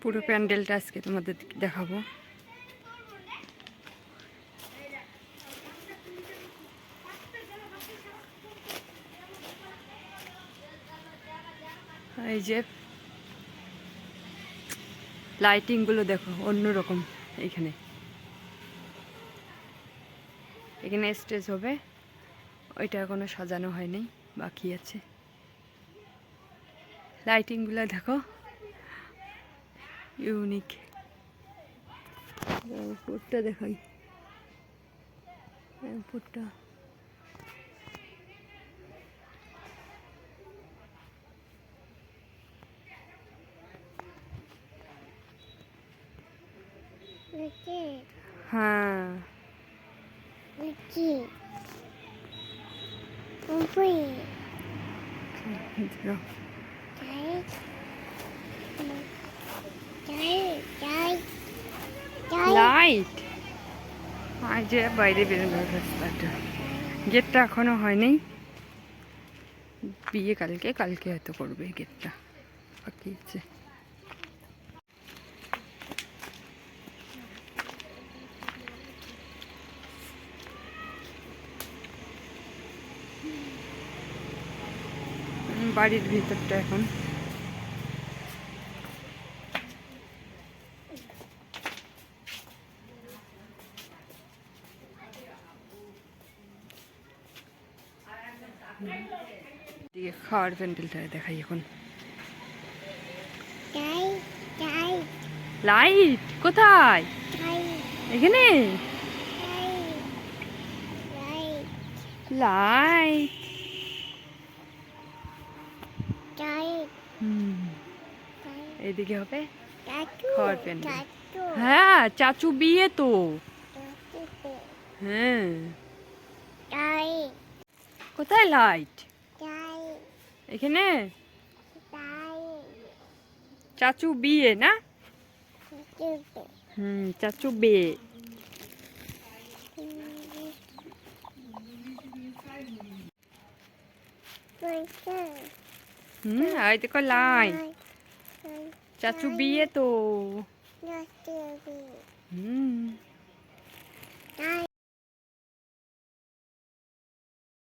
পুরো প্যান্ডেলটা আজকে তোমাদের দেখাবো। এই যে লাইটিংগুলো দেখো, অন্যরকম এইখানে এখানে স্টেজ হবে, ওইটা এখনও সাজানো হয়নি। বাকি আছে। লাইটিংগুলো দেখো। ইউনিক উপরটা দেখাই। উপরটা হ্যাঁ। দেখো। লাইট আর যে বাইরে বেরোনোর রাস্তাটা। গেটটা এখনও হয়নি। বিয়ে কালকে কালকে হয়তো করবে গেটটা। বাকি আছে। বাড়ির ভিতরটা এখন। দিকে খাওয়ার প্যান্ডেলটা দেখাই এখন। লাইট কোথায়? এখানে? লাইট এদিকে হবে? খাওয়ার প্যান্ডেল হ্যাঁ চাচু বিয়ে তো। হ্যাঁ। কোথায় লাইট? এখানে? চাচু বিয়ে না? হুম চাচু বিয়ে। হুম এই দেখো লাই চাচু বিয়ে তো হুম